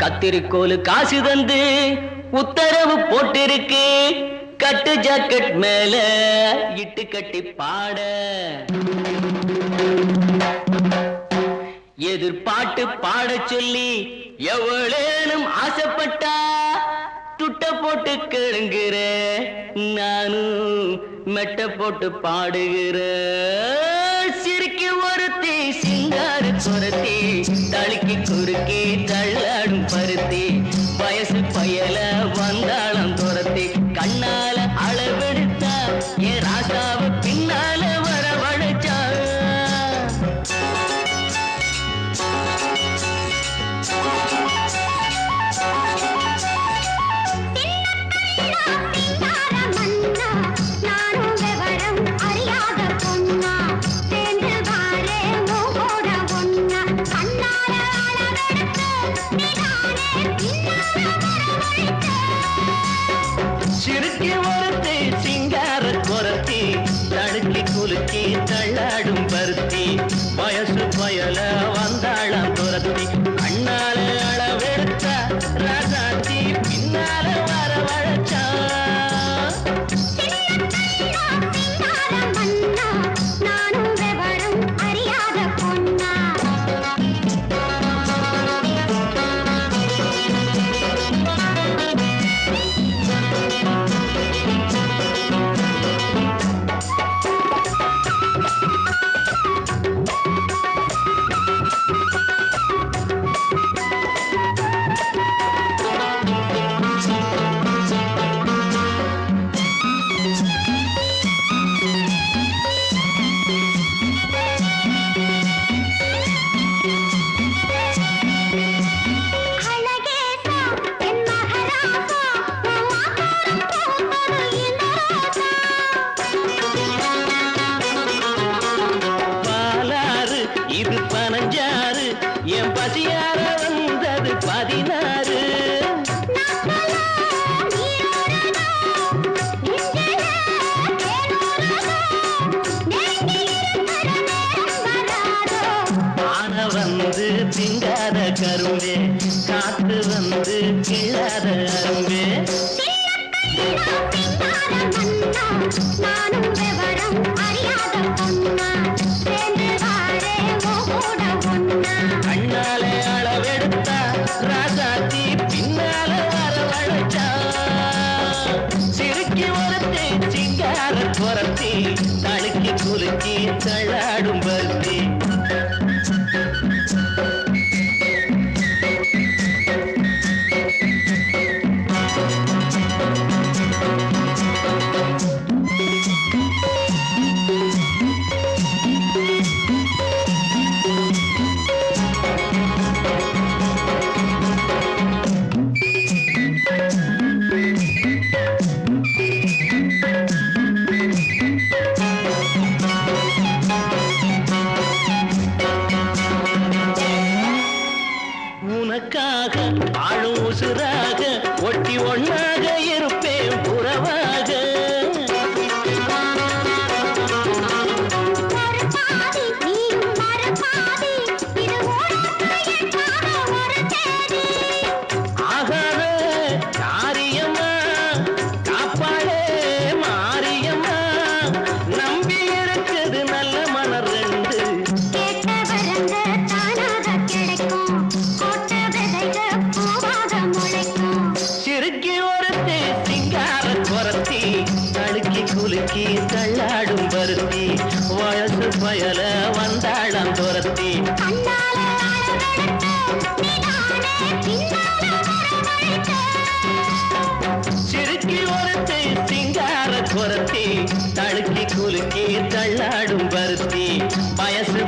கத்திரிக்கோலு காசு தந்து உத்தரவு போட்டிருக்கு. கட்டு ஜாக்கெட் மேல இட்டு கட்டி பாட. எதிர்பாட்டு பாட சொல்லி எவ்வளேனும் ஆசைப்பட்டா. துட்ட போட்டு கேளுங்கிற நானும் மெட்ட போட்டு பாடுகிற. சிரிக்க ஒருத்தி சிங்கார குரத்தி தழுக்கி குறுக்கி துரத்தி பருத்தி தடுக்கி குலுக்கி தள்ளாடும் பருத்தி. வயசு பயல வந்தாளம் துரத்தி கண்ணால அளவெடுத்த வந்து கிழாத நானும் விவரம் அறியாத பொண்ணா சேர்ந்து வாழே கூட ஒன்னா கண்ணாலே அளவெடுத்தா ராசாத்தி பின்னால வரவழைச்சா சிங்கார தழுக்கி குலுக்கி தள்ளாடும் பருத்தி. ஆளும் உசுராக ஒட்டி ஒண்ணாக இருப்பேன் உறவாக மறுபாதி சிங்கார குரத்தி தழுக்கி குலுக்கி தள்ளாடும் பருத்தி வயசு பயல வந்தாளம் துரத்தி. சிறுக்கி ஒருத்தி சிங்கார குரத்தி தழுக்கி குலுக்கி தள்ளாடும் பருத்தி. வயசு